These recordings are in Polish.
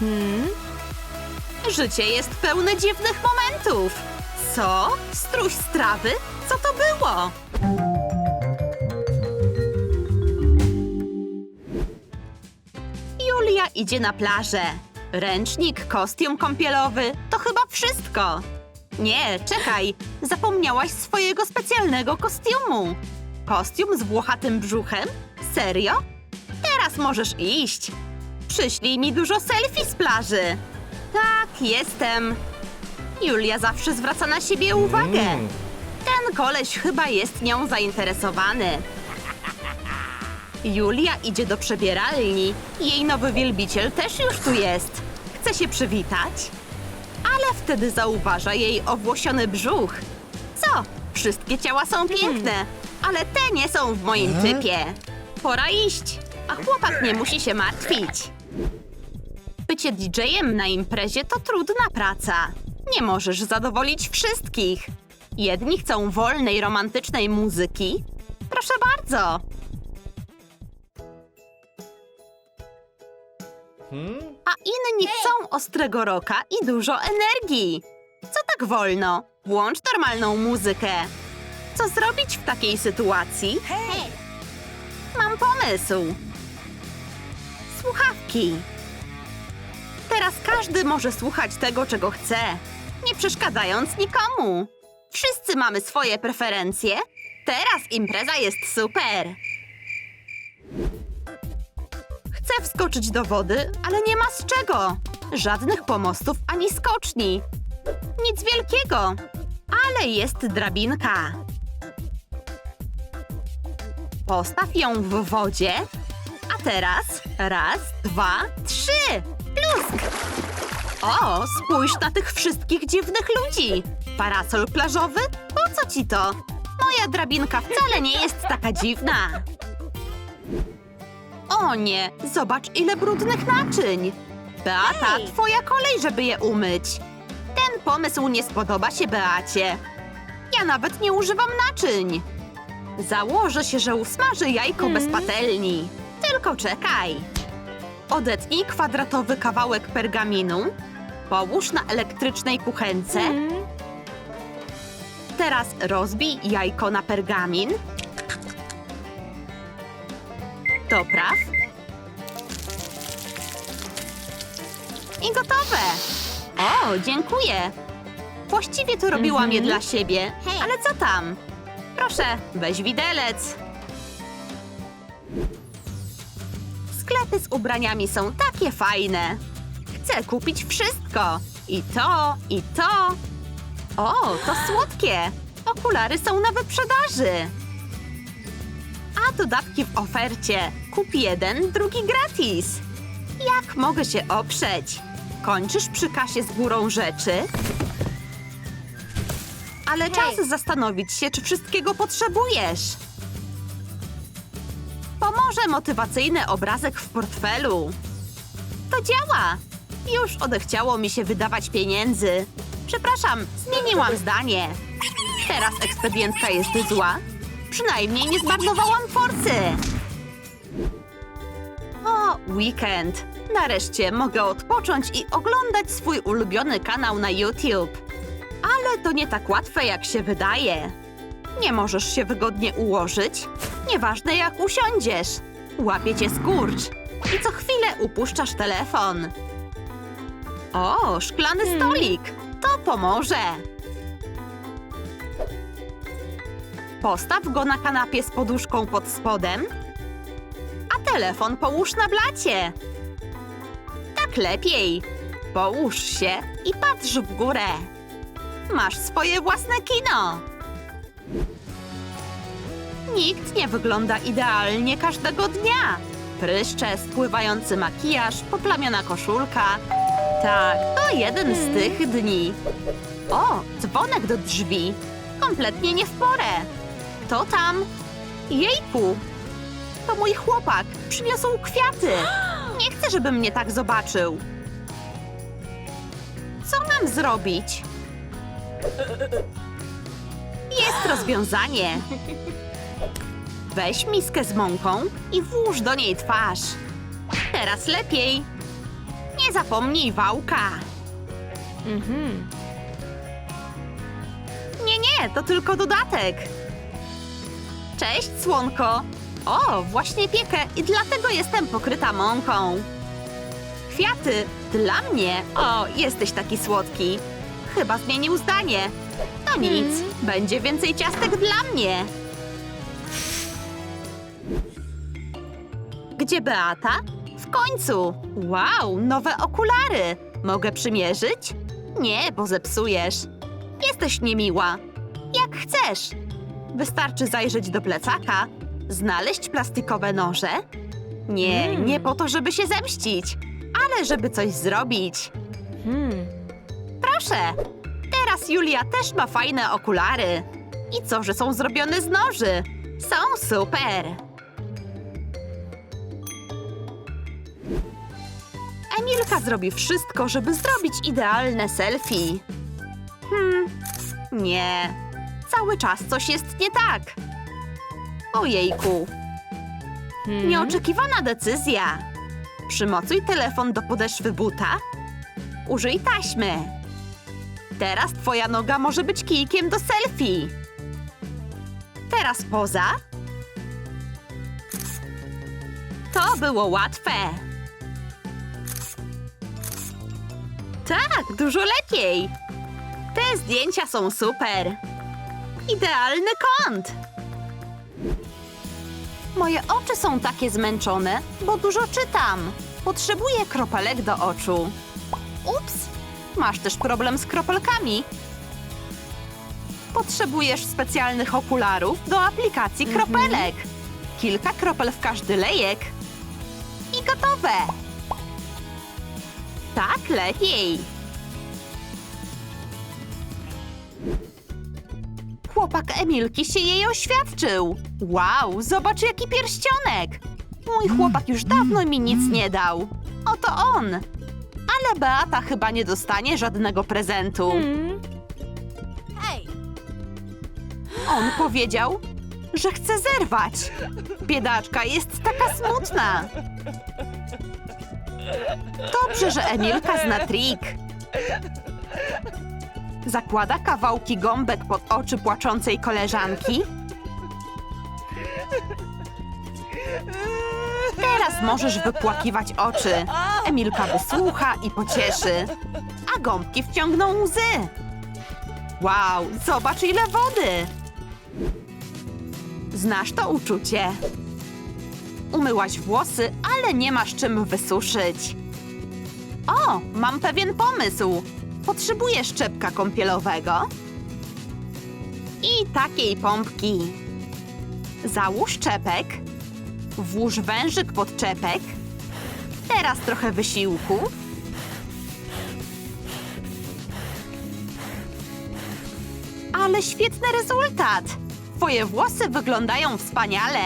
Hmm? Życie jest pełne dziwnych momentów. Co? Struś strawy? Co to było? Julia idzie na plażę. Ręcznik, kostium kąpielowy to chyba wszystko. Nie, czekaj, zapomniałaś swojego specjalnego kostiumu. Kostium z włochatym brzuchem? Serio? Teraz możesz iść. Przyślij mi dużo selfie z plaży. Tak, jestem. Julia zawsze zwraca na siebie uwagę. Mm. Ten koleś chyba jest nią zainteresowany. Julia idzie do przebieralni. Jej nowy wielbiciel też już tu jest. Chce się przywitać, ale wtedy zauważa jej owłosiony brzuch. Co? Wszystkie ciała są piękne, ale te nie są w moim typie. Pora iść, a chłopak nie musi się martwić. Bycie DJ-em na imprezie to trudna praca. Nie możesz zadowolić wszystkich. Jedni chcą wolnej, romantycznej muzyki. Proszę bardzo. A inni chcą ostrego roka i dużo energii. Co tak wolno? Włącz normalną muzykę. Co zrobić w takiej sytuacji? Mam pomysł. Słuchawki. Teraz każdy może słuchać tego, czego chce, nie przeszkadzając nikomu. Wszyscy mamy swoje preferencje. Teraz impreza jest super. Chcę wskoczyć do wody, ale nie ma z czego. Żadnych pomostów ani skoczni. Nic wielkiego. Ale jest drabinka. Postaw ją w wodzie. A teraz raz, dwa, trzy. Plusk! O, spójrz na tych wszystkich dziwnych ludzi. Parasol plażowy? Po co ci to? Moja drabinka wcale nie jest taka dziwna. O nie, zobacz ile brudnych naczyń. Beata, twoja kolej, żeby je umyć. Ten pomysł nie spodoba się Beacie. Ja nawet nie używam naczyń. Założę się, że usmaży jajko bez patelni. Tylko czekaj. Odetnij kwadratowy kawałek pergaminu. Połóż na elektrycznej kuchence. Teraz rozbij jajko na pergamin. Dopraw. I gotowe. O, dziękuję. Właściwie to robiłam je dla siebie, ale co tam? Proszę, weź widelec. Sklepy z ubraniami są takie fajne. Chcę kupić wszystko. I to, i to. O, to słodkie. Okulary są na wyprzedaży. A dodatki w ofercie. Kup jeden, drugi gratis. Jak mogę się oprzeć? Kończysz przy kasie z górą rzeczy? Ale czas zastanowić się, czy wszystkiego potrzebujesz. Pomoże motywacyjny obrazek w portfelu. To działa. Już odechciało mi się wydawać pieniędzy. Przepraszam, zmieniłam zdanie. Teraz ekspedientka jest zła. Przynajmniej nie zmarnowałam forsy. O, weekend. Nareszcie mogę odpocząć i oglądać swój ulubiony kanał na YouTube. Ale to nie tak łatwe, jak się wydaje. Nie możesz się wygodnie ułożyć? Nieważne jak usiądziesz. Łapie cię skurcz i co chwilę upuszczasz telefon. O, szklany stolik. To pomoże. Postaw go na kanapie z poduszką pod spodem, a telefon połóż na blacie. Tak lepiej. Połóż się i patrz w górę. Masz swoje własne kino. Nikt nie wygląda idealnie każdego dnia. Pryszcze, spływający makijaż, poplamiona koszulka. Tak, to jeden z tych dni. O, dzwonek do drzwi. Kompletnie nie w porę. To tam. Jejku. To mój chłopak. Przyniosł kwiaty. Nie chcę, żeby mnie tak zobaczył. Co mam zrobić? Jest rozwiązanie. Weź miskę z mąką i włóż do niej twarz. Teraz lepiej. Nie zapomnij wałka. Mhm. Nie, nie, to tylko dodatek. Cześć, słonko. O, właśnie piekę i dlatego jestem pokryta mąką. Kwiaty, dla mnie. O, jesteś taki słodki. Chyba zmienił zdanie. To nic, będzie więcej ciastek dla mnie. Gdzie Beata? W końcu! Wow, nowe okulary! Mogę przymierzyć? Nie, bo zepsujesz. Jesteś niemiła. Jak chcesz. Wystarczy zajrzeć do plecaka, znaleźć plastikowe noże. Nie, Mm. nie po to, żeby się zemścić, ale żeby coś zrobić. Hmm. Proszę! Teraz Julia też ma fajne okulary. I co, że są zrobione z noży? Są super! Emilka zrobi wszystko, żeby zrobić idealne selfie. Hmm, nie. Cały czas coś jest nie tak. Ojejku, Hmm. Nieoczekiwana decyzja. Przymocuj telefon do podeszwy buta. Użyj taśmy. Teraz twoja noga może być kijkiem do selfie. Teraz poza. To było łatwe. Tak, dużo lepiej. Te zdjęcia są super. Idealny kąt. Moje oczy są takie zmęczone, bo dużo czytam. Potrzebuję kropelek do oczu. Ups! Masz też problem z kropelkami. Potrzebujesz specjalnych okularów do aplikacji kropelek. Kilka kropel w każdy lejek. I gotowe! Tak lepiej. Chłopak Emilki się jej oświadczył. Wow, zobacz jaki pierścionek! Mój chłopak już dawno mi nic nie dał. Oto on. Ale Beata chyba nie dostanie żadnego prezentu. On powiedział, że chce zerwać. Biedaczka jest taka smutna. Dobrze, że Emilka zna trik. Zakłada kawałki gąbek pod oczy płaczącej koleżanki. Teraz możesz wypłakiwać oczy. Emilka wysłucha i pocieszy. A gąbki wciągną łzy. Wow, zobacz ile wody! Znasz to uczucie. Umyłaś włosy, ale nie masz czym wysuszyć. O, mam pewien pomysł. Potrzebuję szczepka kąpielowego i takiej pompki. Załóż czepek, włóż wężyk pod czepek. Teraz trochę wysiłku. Ale świetny rezultat! Twoje włosy wyglądają wspaniale,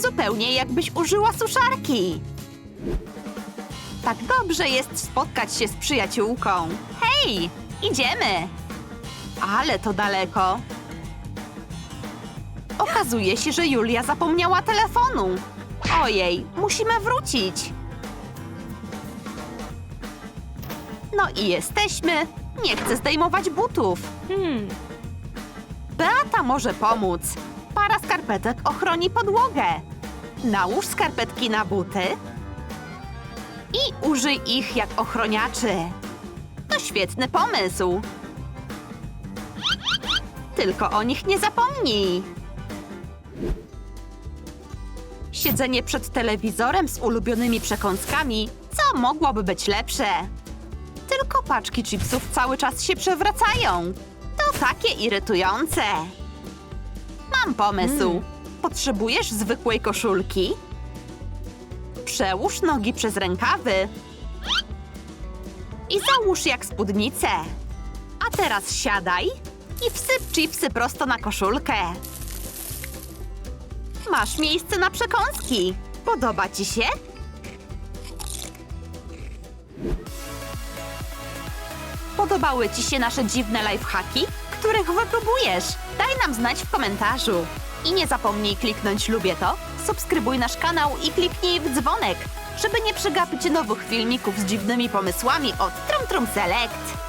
zupełnie jakbyś użyła suszarki. Tak dobrze jest spotkać się z przyjaciółką. Hej, idziemy! Ale to daleko. Okazuje się, że Julia zapomniała telefonu. Ojej, musimy wrócić. No i jesteśmy. Nie chcę zdejmować butów. Hmm. Beata może pomóc. Para skarpetek ochroni podłogę. Nałóż skarpetki na buty i użyj ich jak ochroniaczy. To świetny pomysł. Tylko o nich nie zapomnij. Siedzenie przed telewizorem z ulubionymi przekąskami, co mogłoby być lepsze? Tylko paczki chipsów cały czas się przewracają. To takie irytujące. Mam pomysł. Potrzebujesz zwykłej koszulki? Przełóż nogi przez rękawy i załóż jak spódnicę. A teraz siadaj i wsyp chipsy prosto na koszulkę. Masz miejsce na przekąski. Podoba ci się? Podobały ci się nasze dziwne lifehacki, których wypróbujesz? Daj nam znać w komentarzu. I nie zapomnij kliknąć lubię to, subskrybuj nasz kanał i kliknij w dzwonek. żeby nie przegapić nowych filmików z dziwnymi pomysłami od Trum Trum Select.